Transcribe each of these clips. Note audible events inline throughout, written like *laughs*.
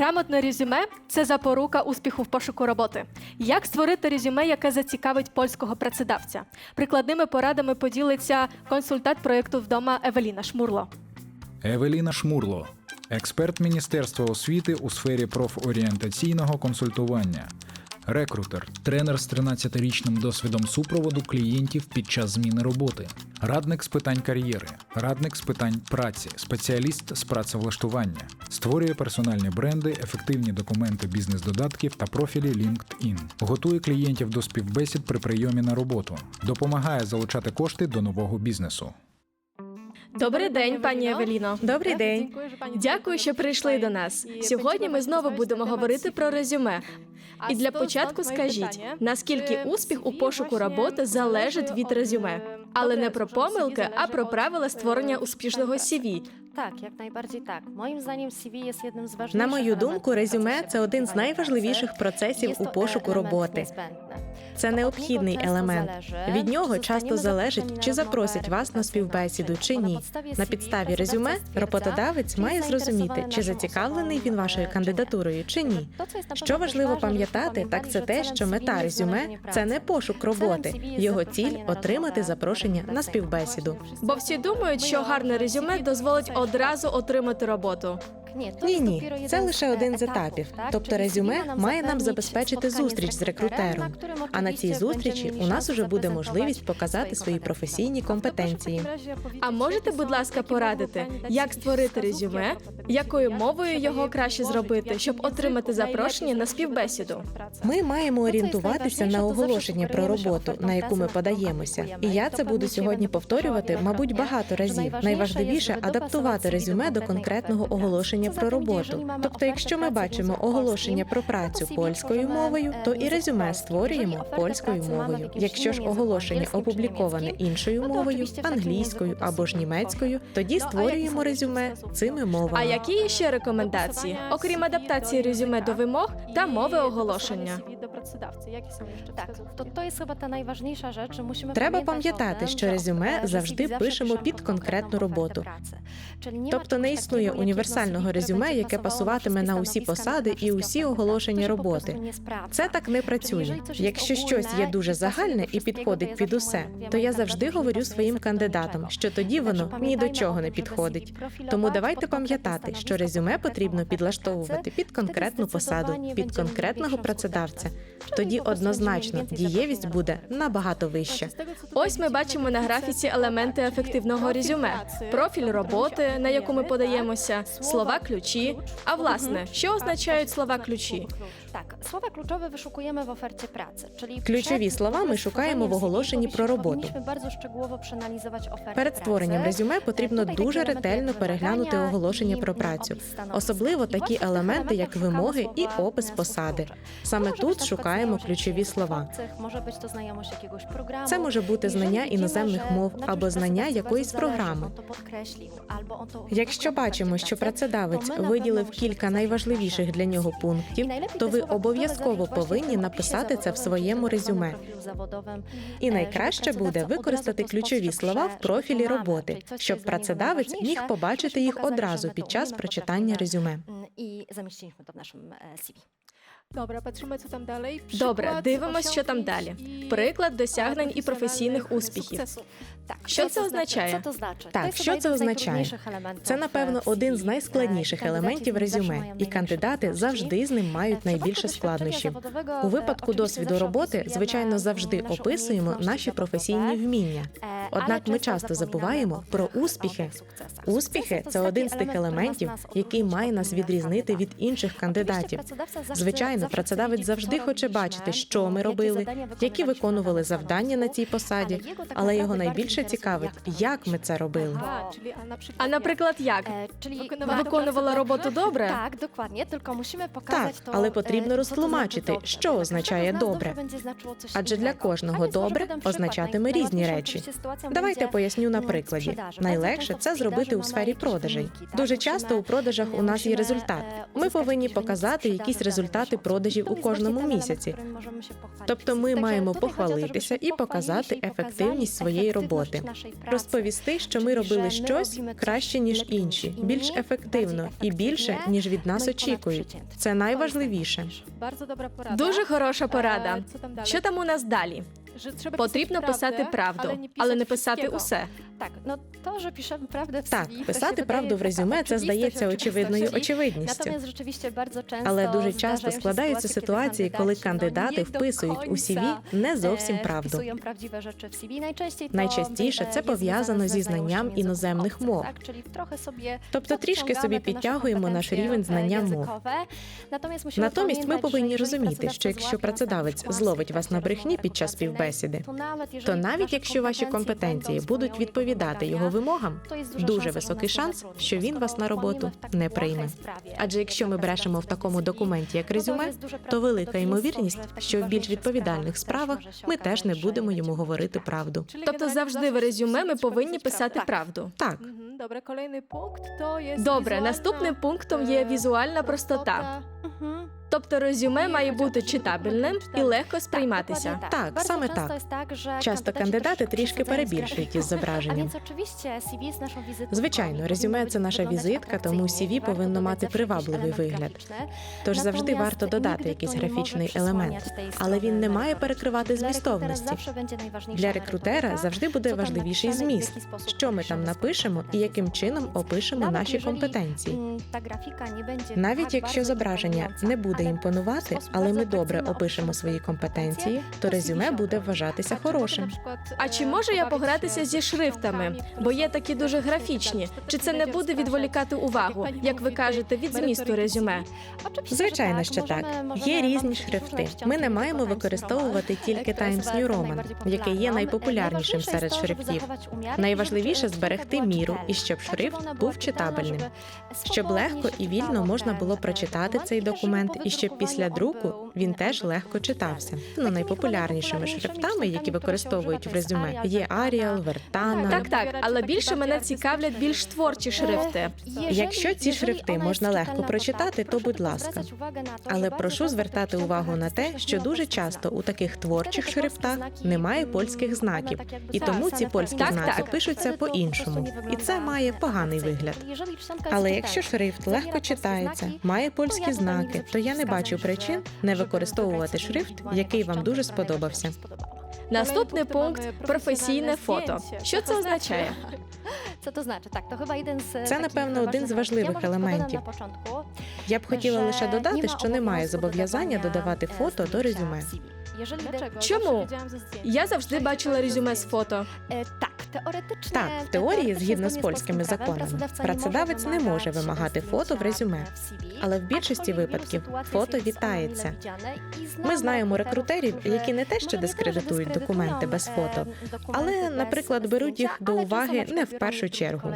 Грамотне резюме це запорука успіху в пошуку роботи. Як створити резюме, яке зацікавить польського працедавця? Прикладними порадами поділиться консультант проєкту вдома Евеліна Шмурло. Евеліна Шмурло, експерт Міністерства освіти у сфері профорієнтаційного консультування, рекрутер, тренер з 13-річним досвідом супроводу клієнтів під час зміни роботи, радник з питань кар'єри, радник з питань праці, спеціаліст з працевлаштування, створює персональні бренди, ефективні документи бізнес-додатків та профілі LinkedIn, готує клієнтів до співбесід при прийомі на роботу, допомагає залучати кошти до нового бізнесу. Добрий день, пані Евеліно. Добрий день. Дякую, що прийшли до нас. Сьогодні ми знову будемо говорити про резюме. І для початку скажіть, наскільки успіх у пошуку роботи залежить від резюме, але не про помилки, а про правила створення успішного CV. Так, як найbardziej так. Moim zdaniem CV jest jednym z ważniejszych На мою думку, резюме це один з найважливіших процесів у пошуку роботи. Це необхідний елемент. Від нього часто залежить, чи запросять вас на співбесіду чи ні. На підставі резюме роботодавець має зрозуміти, чи зацікавлений він вашою кандидатурою чи ні. To, co Що важливо пам'ятати, так це те, що мета резюме це не пошук роботи. Його ціль отримати запрошення на співбесіду. Бо всі думають, що гарне резюме дозволить одразу отримати роботу. Ні, Ні, це лише один з етапів. Тобто резюме має нам забезпечити зустріч з рекрутером, А на цій зустрічі у нас уже буде можливість показати свої професійні компетенції. А можете, будь ласка, порадити, як створити резюме, якою мовою його краще зробити, щоб отримати запрошення на співбесіду? Ми маємо орієнтуватися на оголошення про роботу, на яку ми подаємося. І я це буду сьогодні повторювати, мабуть, багато разів. Найважливіше адаптувати резюме до конкретного оголошення про роботу. Тобто, якщо ми бачимо оголошення про працю польською мовою, то і резюме створюємо польською мовою. Якщо ж оголошення опубліковане іншою мовою, англійською або ж німецькою, тоді створюємо резюме цими мовами. А які є ще рекомендації, окрім адаптації резюме до вимог та мови оголошення? Так, то, то ta najważniejsza rzecz, że musimy Треба пам'ятати, що резюме завжди пишемо під конкретну роботу. Тобто не існує універсального резюме, яке пасуватиме на усі посади і усі po роботи. Це так не працює. Якщо щось є дуже загальне і підходить під усе, то я завжди говорю своїм кандидатам, що тоді воно ні до чого не підходить. Тому давайте пам'ятати, що резюме потрібно підлаштовувати під конкретну посаду, під конкретного працедавця. Тоді prostu однозначно дієвість буде набагато вища. Ось ми бачимо на графіці елементи ефективного резюме, профіль роботи, на яку ми подаємося, слова ключі. А власне, що означають слова ключі? Так, słowa kluczowe wyszukujemy w ofercie pracy, czyli Ключові слова ми шукаємо в оголошенні про роботу. Перед створенням резюме потрібно дуже ретельно переглянути оголошення про працю, особливо такі в елементи, як вимоги і опис посади. Саме тут шукаємо ключові слова. Це може бути знання іноземних мов або знання якоїсь програми. Якщо бачимо, що працедавець виділив кілька найважливіших для нього пунктів, то те обов'язково повинні написати це в своєму резюме. І е, найкраще буде використати ключові слова в профілі роботи, щоб працедавець міг побачити їх одразу під час прочитання резюме. І заміщення to нашому CV. Добре, patrzymy, co tam dalej. Добре, дивимось, що там далі. Приклад досягнень і професійних успіхів. Так, Що це означає? Що це значить? Так, що це означає? Це, напевно, е, один з найскладніших Е, елементів резюме, і кандидати завжди з ним Е, мають найбільше складнощів. У е, випадку досвіду роботи, звичайно, завжди описуємо наші професійні вміння. Е, Однак ми часто забуваємо про успіхи. Успіхи це один з тих елементів, який має нас відрізнити від інших кандидатів. Звичайно, працедавець завжди хоче бачити, що ми робили, які виконували завдання на цій посаді, але його найбільше цікавить, як ми це робили. А наприклад, як? Е, Виконувала роботу добре? Так, tylko musimy Так, показати to, але е, потрібно розтлумачити, що означає добре. Адже для кожного добре означатиме різні речі. Давайте поясню на прикладі. Найлегше це зробити у сфері продажей. Дуже часто у продажах у нас є результат. Ми повинні показати якісь результати продажів у кожному місяці. Тобто ми маємо похвалитися і показати ефективність своєї роботи, розповісти, що ми робили щось краще ніж інші, більш ефективно і більше ніж від нас очікують. Це найважливіше. Дуже хороша порада. Е, co? Що там у нас далі? Потрібно писати правду, але не писати усе. Так, ну що пишемо правду в Так, писати правду в резюме це здається очевидною очевидністю. Але дуже часто складаються ситуації, коли кандидати вписують у CV не зовсім е, правду. Найчастіше е, це пов'язано зі знанням іноземних мов. Тобто трішки собі підтягуємо наш рівень е, знання мов. Натомість, ми повинні розуміти, що якщо працедавець зловить вас на брехні під час rekrutacyjnej, співбесіди, то навіть, якщо ваші компетенції будуть відповідати його вимогам, то дуже високий шанс, що він вас на роботу не прийме. Адже якщо ми брешемо в такому документі, як резюме, то велика ймовірність, że w takich що в більш відповідальних справах ми теж не будемо йому говорити правду. Тобто завжди в резюме ми повинні писати правду. Так, Добре, наступним пунктом є е, візуальна простота. Тобто резюме має бути читабельним і легко сприйматися. Так, саме так. Часто кандидати трішки перебільшують із зображенням. Звичайно, резюме це наша візитка, тому. CV повинно мати привабливий вигляд. Тож завжди варто додати якийсь графічний елемент, але він не має перекривати змістовності. Для рекрутера завжди буде важливіший зміст, що ми там напишемо і яким чином опишемо наші компетенції. та графіка не Навіть якщо зображення не буде ale імпонувати, але ми добре опишемо свої компетенції, то резюме буде вважатися хорошим. А чи можу я погратися зі шрифтами? Бо є такі дуже графічні. Чи це не буде відволікати увагу, як ви кажете, від змісту резюме? Звичайно, що так. Є різні шрифти. Ми не маємо використовувати тільки Times New Roman, який є найпопулярнішим серед шрифтів. Найважливіше зберегти міру і щоб шрифт був читабельним, щоб легко і вільно можна було прочитати цей документ, і щоб після друку він теж легко читався. Ну найпопулярнішими шрифтами, які використовують в резюме, є Arial, Vertana. Так, так, але більше мене цікавлять більш творчі шрифти. Якщо ці шрифти можна легко прочитати, то будь ласка. Але прошу звертати увагу на те, що дуже часто у таких творчих шрифтах немає польських знаків, і тому ці польські Так, знаки так. пишуться по-іншому, і це має поганий вигляд. Але якщо шрифт легко читається, має польські знаки, то я не бачу причин не використовувати шрифт, який вам дуже сподобався. Наступний пункт професійне фото. Що це означає? To chyba jeden z Це, напевно, один з важливих елементів. початку, Я б хотіла лише додати, що немає зобов'язання додавати фото до резюме. Чому? Я завжди бачила резюме з фото. Tak, teoretycznie. Так, в теорії, згідно з польськими законами, законами, працедавець не може вимагати фото в резюме. Але в більшості випадків фото вітається. Ми знаємо рекрутерів, які не те, що дискредитують документи без фото, але, наприклад, беруть їх до уваги не в першу чергу.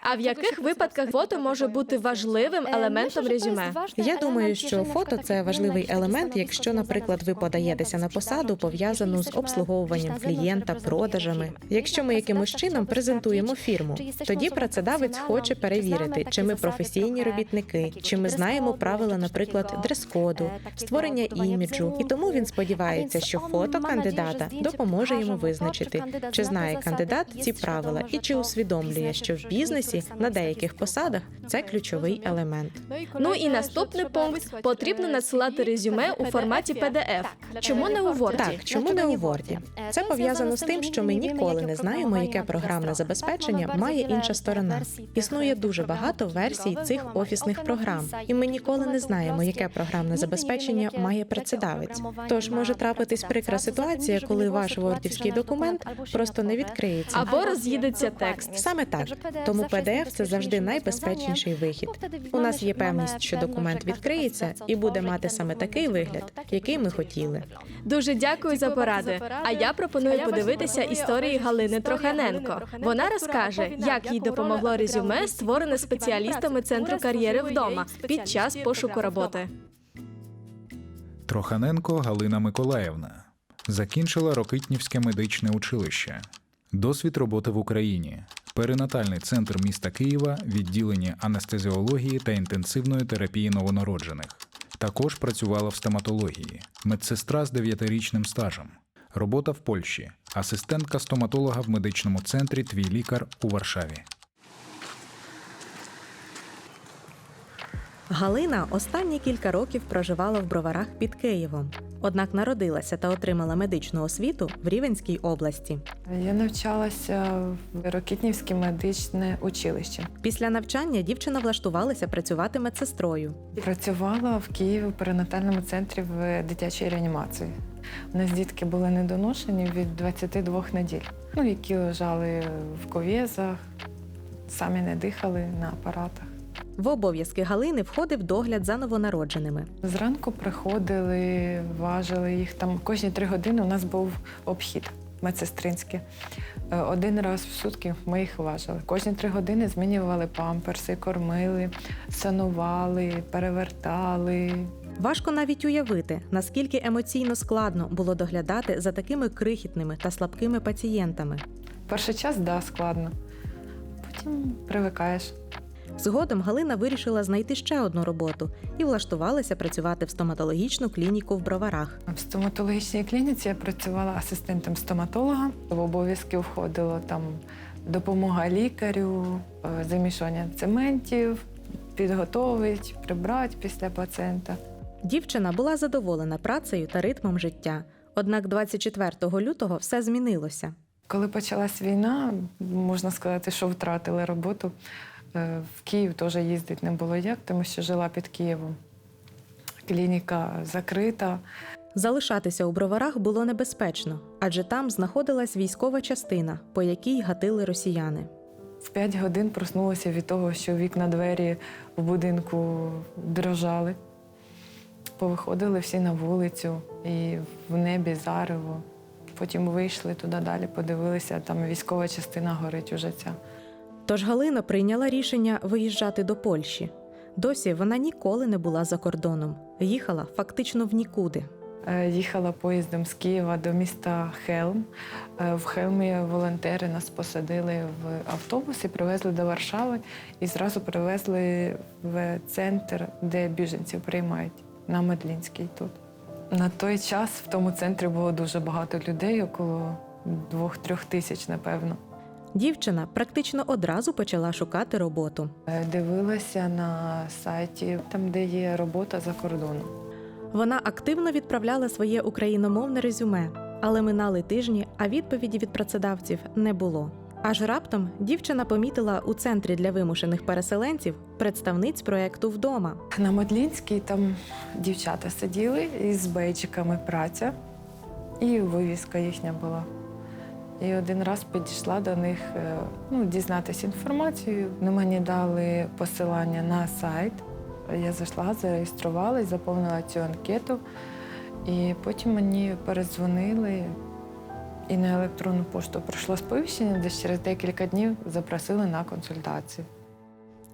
А в яких випадках фото може бути важливим елементом резюме? Я думаю, що фото це важливий елемент, якщо, наприклад, ви подаєтеся на посаду, пов'язану з обслуговуванням клієнта, продажами. Якщо ми якимось чином презентуємо фірму, тоді працедавець хоче перевірити, чи ми професійні робітники, чи ми знаємо правила, наприклад, дрес-коду, створення іміджу, і тому він сподівається, що фото кандидата допоможе йому визначити, чи знає кандидат ці правила і чи усвідомлює, що в бізнесі на деяких посадах це ключовий елемент. Ну і наступний пункт потрібно надсилати резюме у форматі. PDF. Чому не у Word? Так, чому не у Word? Це пов'язано з тим, що ми ніколи не знаємо, яке програмне забезпечення має інша сторона. Існує дуже багато версій цих офісних програм, і ми ніколи не знаємо, яке програмне забезпечення має працедавець. Тож може трапитись прикра ситуація, коли ваш вордівський документ просто не відкриється. Або роз'їдеться текст. Саме так, тому PDF – це завжди найбезпечніший вихід. У нас є певність, що документ відкриється і буде мати саме такий вигляд, який ми хотіли. Дуже дякую за поради. А я пропоную подивитися історії Галини Троханенко. Вона розкаже, як їй допомогло резюме, створене спеціалістами центру кар'єри вдома під час пошуку роботи. Троханенко Галина Миколаївна закінчила Рокитнівське медичне училище. Досвід роботи в Україні. Перинатальний центр міста Києва, відділення анестезіології та інтенсивної терапії новонароджених. Також працювала в стоматології, медсестра з 9-річним стажем. Робота в Польщі, асистентка стоматолога в медичному центрі Твій лікар у Варшаві. Галина останні кілька років проживала в броварах під Києвом. Однак народилася та отримала медичну освіту в Рівенській області. Я навчалася в Рокітнівське медичне училище. Після навчання дівчина влаштувалася працювати медсестрою. Працювала в Києві в перинатальному центрі в дитячій реанімації. У нас дітки були недоношені від 22 неділь, ну, які лежали в ков'язах, самі не дихали на апаратах. В обов'язки Галини входив догляд за новонародженими. Зранку приходили, важили їх там. Кожні три години у нас був обхід медсестринський. Е, Один раз в сутки ми їх важили. Кожні три години змінювали памперси, кормили, санували, перевертали. Важко навіть уявити, наскільки емоційно складно було доглядати за такими крихітними та слабкими пацієнтами. Перший час да, складно. Потім привикаєш. Згодом Галина вирішила знайти ще одну роботу і влаштувалася працювати в стоматологічну клініку в броварах. В стоматологічній клініці я працювала асистентом стоматолога. В обов'язки входило там допомога лікарю, е, замішання цементів, підготовить, прибрати після пацієнта. Дівчина була задоволена працею та ритмом життя. Однак 24 лютого все змінилося. Коли почалась війна, можна сказати, що втратили роботу. Е, В Київ теж їздити не було як, тому що жила під Києвом. Клініка закрита. Залишатися у броварах було небезпечно, адже там знаходилась військова частина, по якій гатили росіяни. В 5 годин проснулася від того, що вікна двері в будинку дрожали. Повиходили всі на вулицю і в небі зарево. Потім вийшли туди далі, подивилися, там військова частина горить уже ця. Тож Галина прийняла рішення виїжджати до Польщі. Досі вона ніколи не була за кордоном, їхала фактично в нікуди. Е, Їхала поїздом з Києва до міста Хелм. Е, В Хелмі волонтери нас посадили в автобус і привезли до Варшави і зразу привезли в центр, де біженців приймають, на Медлінський тут. На той час в тому центрі було дуже багато людей, около двох-трьох тисяч, напевно. Дівчина практично одразу почала шукати роботу. Е, Дивилася на сайті, там, де є робота за кордоном. Вона активно відправляла своє україномовне резюме, але минали тижні, а відповіді від працедавців не було. Аж раптом дівчина помітила у центрі для вимушених переселенців представниць проекту вдома. На Модлінській там дівчата сиділи із бейджиками праця, і вивіска їхня була. І один раз підійшла до них е, ну, дізнатися інформацію. Ну, мені дали посилання на сайт. Я зайшла, зареєструвалась, заповнила цю анкету. І потім мені передзвонили і на електронну пошту прийшло сповіщення, десь через декілька днів запросили на консультацію.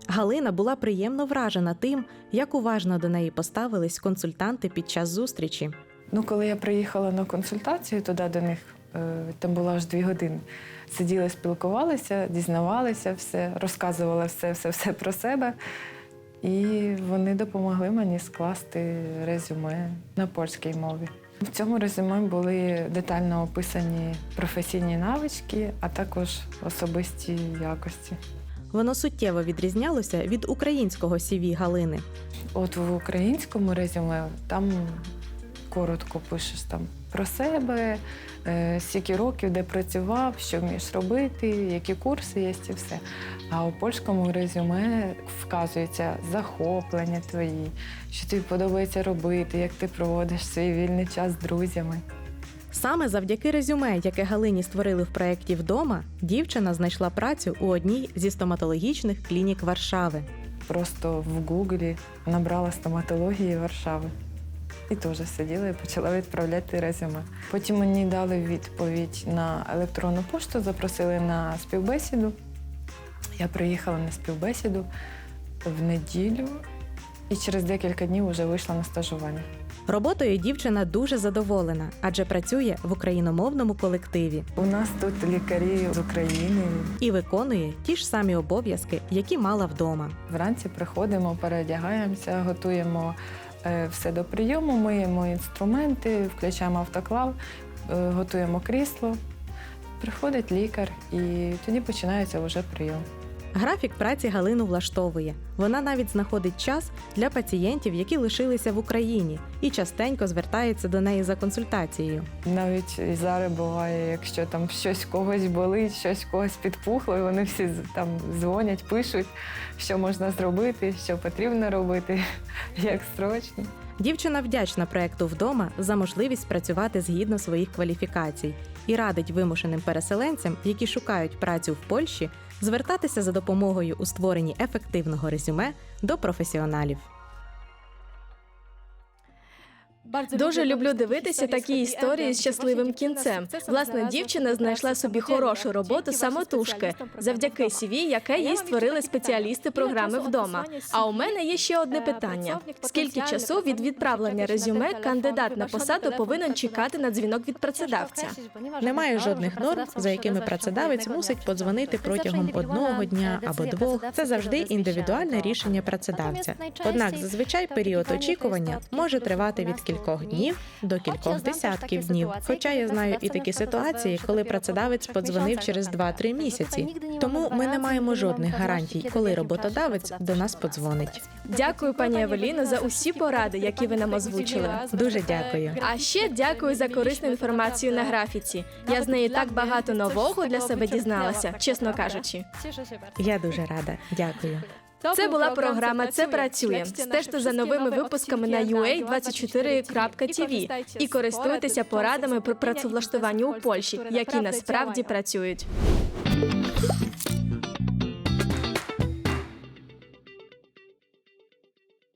Галина була приємно вражена тим, як уважно до неї поставились консультанти під час зустрічі. Ну, коли я приїхала на консультацію туди до них, е, там було аж дві години. Сиділи, спілкувалися, дізнавалися все, розказувала все, все, все про себе. І вони допомогли мені скласти резюме на польській мові. В цьому резюме були детально описані професійні навички, а також особисті якості. Воно суттєво відрізнялося від українського CV Галини. От в українському резюме там коротко пишеш там про себе, е, скільки років, де працював, що вмієш робити, які курси є і все. А у польському резюме вказується захоплення твої, що тобі подобається робити, як ти проводиш свій вільний час з друзями. Саме завдяки резюме, яке Галині створили в проєкті вдома, дівчина знайшла працю у одній зі стоматологічних клінік Варшави. Просто в Гуглі набрала стоматології Варшави. І теж сиділа і почала відправляти резюме. Потім мені дали відповідь на електронну пошту, запросили на співбесіду. Я приїхала на співбесіду в неділю і через декілька днів вже вийшла на стажування. Роботою дівчина дуже задоволена, адже працює в україномовному колективі У нас тут лікарі з України. і виконує ті ж самі обов'язки, які мала вдома. Вранці приходимо, переодягаємося, готуємо все до прийому, миємо інструменти, включаємо автоклав, е, готуємо крісло. Приходить лікар і тоді починається вже прийом. Графік праці Галину влаштовує. Вона навіть знаходить час для пацієнтів, які лишилися в Україні, і частенько звертається до неї за консультацією. Навіть і зараз буває, якщо там щось когось болить, щось когось підпухло, і вони всі там дзвонять, пишуть, що можна зробити, що потрібно робити, *laughs* як срочно. Дівчина вдячна проекту вдома за можливість працювати згідно своїх кваліфікацій і радить вимушеним переселенцям, які шукають працю в Польщі, звертатися за допомогою у створенні ефективного резюме до професіоналів. Дуже люблю дивитися такі історії з щасливим кінцем. Власне, дівчина знайшла собі хорошу роботу самотужки завдяки CV, яке їй створили спеціалісти програми вдома. А у мене є ще одне питання: скільки часу від відправлення резюме кандидат на посаду повинен чекати на дзвінок від працедавця? Немає жодних норм, за якими працедавець мусить подзвонити протягом одного дня або двох. Це завжди індивідуальне рішення працедавця. Однак зазвичай період очікування може тривати від кількох днів до кількох десятків днів. Хоча я знаю і такі ситуації, коли працедавець подзвонив через 2-3 місяці. Тому ми не маємо жодних гарантій, коли роботодавець до нас подзвонить. Дякую, пані Евеліно, за усі поради, які ви нам озвучили. Дуже дякую. А ще дякую за корисну інформацію на графіці. Я з неї так багато нового для себе дізналася, чесно кажучи. Я дуже рада. Дякую. Це була програма Це працює. Стежте за новими випусками на ua24.tv і користуйтеся порадами про працевлаштування у Польщі, які насправді працюють.